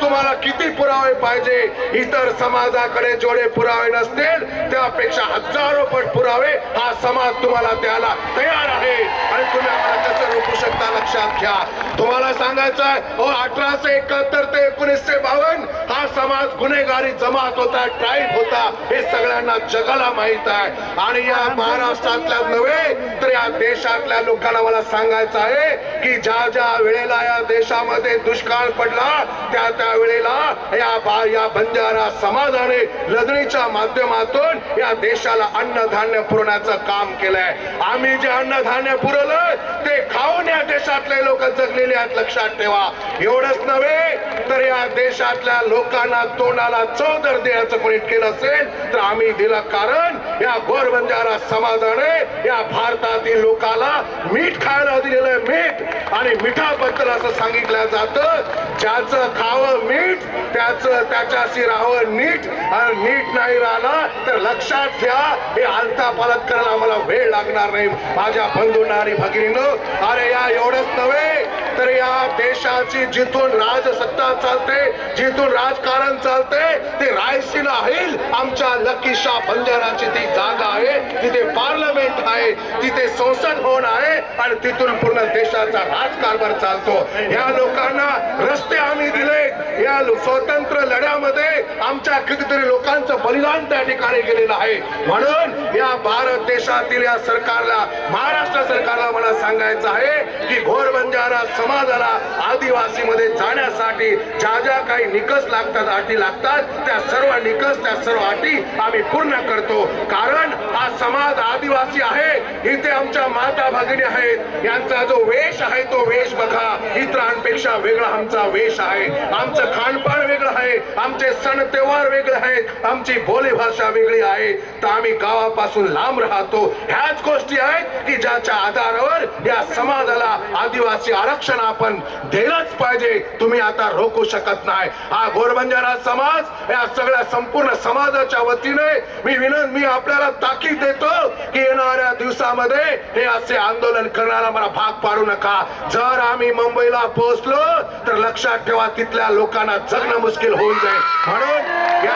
तुम्हाला किती पुरावे पाहिजे? इतर समाजाकडे जेवढे पुरावे नसतील त्यापेक्षा हजारो पट पुरावे हा समाज तुम्हाला द्यायला तयार आहे. आणि तुम्ही आम्हाला त्याचं रोखू शकता. लक्षात घ्या. तुम्हाला सांगायचं आहे अहो, अठराशे एकाहत्तर ते एकोणीसशे बावन्न हा समाज गुन्हेगारी जमात होता ट्राईब होता. हे सगळ्यांना जगाला माहीत आहे. आणि या महाराष्ट्रातल्या नव्हे तर या देशातल्या लोकांना मला सांगायचं आहे की ज्या ज्या वेळेला या देशामध्ये दुष्काळ पडला त्या त्या वेळेला या बा या बंजारा समाजाने लढणीच्या माध्यमातून या देशाला अन्नधान्य पुरवण्याचं काम केलंय. आम्ही जे अन्नधान्य पुरवलं ते खाऊन या देशातले लोक जगलेले आहेत लक्षात ठेवा. एवढंच नव्हे तर या देशातल्या लोकांना तोंडाला चौदर देण्याचं कोणी केलं असेल तर आम्ही दिलं कारण या गोर बंजारा समाजाने या भारतातील लोकाला मीठ खायला दिलेलं मीठ. आणि मिठाबद्दल असं सांगितलं जातं ज्याच खावं मीठ त्याचं त्याच्याशी राहावं नीट. आणि नीट नाही राहिलं तर लक्षात घ्या हे आलता पालत करायला आम्हाला वेळ लागणार नाही. माझ्या बंधूंना आणि भगिनीनं अरे या एवढंच नव्हे. तर या देशाची जिथून राजसत्ता चालते जिथून राजकारण चालते ते रायसीना आहे आमच्या लकीशा बंजाराची ती जागा आहे. तिथे पार्लमेंट आहे. तिथे संसद भवन आहे. आणि तिथून पूर्ण देशाचा राजकारभार चालतो. या लोकांना रस्ते आम्ही दिले या स्वतंत्र लढ्यामध्ये आमच्या कितीतरी लोकांचं बलिदान त्या ठिकाणी गेलेलं आहे. म्हणून या भारत देशातील या सरकारला महाराष्ट्र सरकारला मला सांगायचं आहे की घोर बंजारा समाजाला आदिवासीमध्ये जाण्यासाठी ज्या ज्या काही निकष लागतात अटी लागतात त्या सर्व निकष त्या सर्व अटी आम्ही पूर्ण करतो. कारण हा समाज आदिवासी आहे इथे आमच्या माता भगिनी आहेत यांचा जो वेश आहे तो वेश बघा. इतरांपेक्षा वेगळा आमचा वेश आहे. आमचं खानपान वेगळं आहे आमचे सण त्योहार वेगळे आहेत आमची बोलीभाषा वेगळी आहे. तर आम्ही गावा पासून लांब राहतो. ह्याच गोष्टी आहेत की ज्याच्या आधारावर या समाजाला आदिवासी आरक्षण आपण दिलंच पाहिजे. तुम्ही आता रोखू शकत नाही. हा गोरबंजारा समाज या सगळ्या संपूर्ण समाजाच्या वतीने मी विनंत मी आपल्याला ताकीद देतो की येणाऱ्या दिवसामध्ये हे असे आंदोलन करणारा मला भाग पाडू नका. जर आम्ही मुंबईला पोहोचलो तर लक्षात ठेवा तिथल्या लोकांना जगणं मुश्किल होऊन जाईल. म्हणून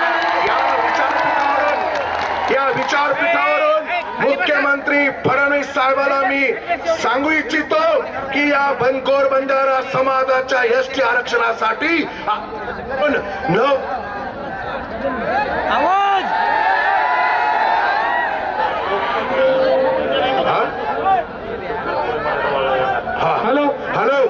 विचारपीठावरून या विचारपीठावरून मुख्यमंत्री फडणवीस साहेबाला मी सांगू इच्छितो की या बनकोर बंजारा समाजाच्या एस टी आरक्षणासाठी आपण न आवाज! हा? हॅलो? हॅलो?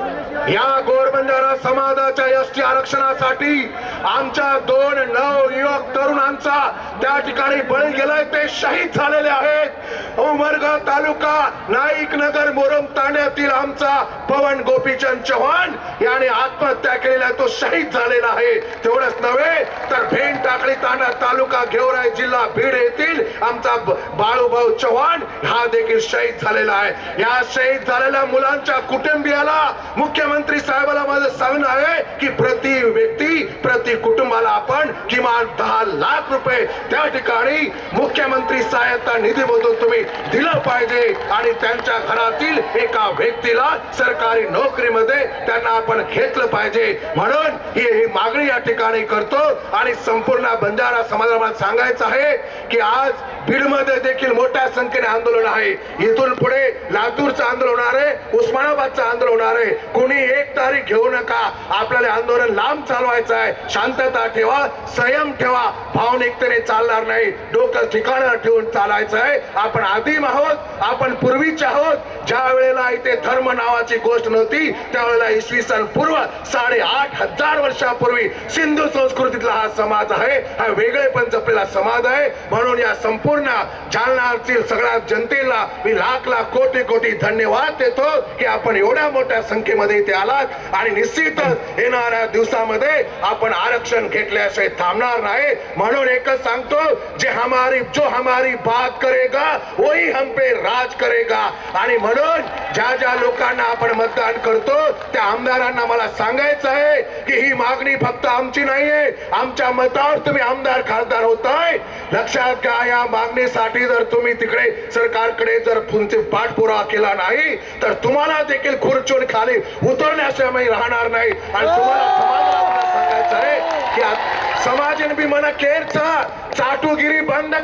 या गोरबंजारा समाजाच्या एस टी आरक्षणासाठी आमच्या दोन नव युवक तरुणांचा त्या ठिकाणी बळी गेलाय ते शहीद झालेले आहेत. उमरगा तालुका नाईक नगर मोरम तांड्यातील आमचा पवन गोपीचंद चव्हाण याने आत्महत्या केलेला तो शहीद झालेला आहे. तेवढंच नव्हे तर भेंड टाकळी तांडा तालुका गेवराई जिल्हा बीड येथील आमचा बाळूभाऊ चव्हाण हा देखील शहीद झालेला आहे. या शहीद झालेल्या मुलांच्या कुटुंबियाला मुख्यमंत्री साहेबाला माझं सांगणं आहे की प्रति व्यक्ती प्रति कुटुंबाला आपण किमान दहा लाख रुपये त्या ठिकाणी मुख्यमंत्री सहायता निधीमधून तुम्ही दिलं पाहिजे. आणि त्यांच्या घरातील एका व्यक्तीला सरकारी नोकरीमध्ये त्यांना आपण घेतलं पाहिजे. म्हणून ही ही मागणी या ठिकाणी करतो आणि संपूर्ण बंजारा समाजाला मला सांगायचं आहे की आज बीडमध्ये देखील मोठ्या संख्येने आंदोलन आहे. इथून पुढे लातूरचं आंदोलन होणार आहे उस्मानाबादचं आंदोलन होणार आहे. कोणी एक तारीख घेऊ नका. आपल्याला आंदोलन लांब चालवायचं आहे. शांतता ठेवा संयम ठेवा. भावनिकतेने चालणार नाही. डोकं ठिकाणावर ठेवून चालायचं आहे. आपण आदिम आहोत आपण पूर्वीचे आहोत. ज्या वेळेला इथे धर्म नावाची गोष्ट नव्हती त्यावेळेला इसवी सन पूर्व साडेआठ हजार वर्षापूर्वी सिंधू संस्कृतीतला हा समाज आहे. हा वेगळेपण आपल्याला समाज आहे. म्हणून या संपूर्ण जालनातील सगळ्या जनतेला मी लाख लाख कोटी कोटी धन्यवाद देतो की आपण एवढ्या मोठ्या संख्येमध्ये इथे आलात. आणि निश्चितच येणाऱ्या दिवसामध्ये आपण आरक्षण घेतल्याशिवाय थांबणार नाही. म्हणून एकच सांगतो जे हमारी जो हमारी बात करेगा वही हम पे राज करेगा. आणि म्हणून ज्या ज्या लोकांना आपण मतदान करतो त्या आमदारांना मला सांगायचं आहे की ही मागणी फक्त आमची नाहीये. आमच्या मतावर तुम्ही आमदार खासदार होताय लक्षात घ्या या मागणीसाठी जर तुम्ही तिकडे सरकारकडे जर तुमचे पाठपुरावा केला नाही तर तुम्हाला देखील खुर्चून खाली उतरण्याशिवाय मी राहणार नाही. आणि तुम्हाला समाजाला सांगायचं आहे समाजन बी मना केरचा. चाटुगिरी बंद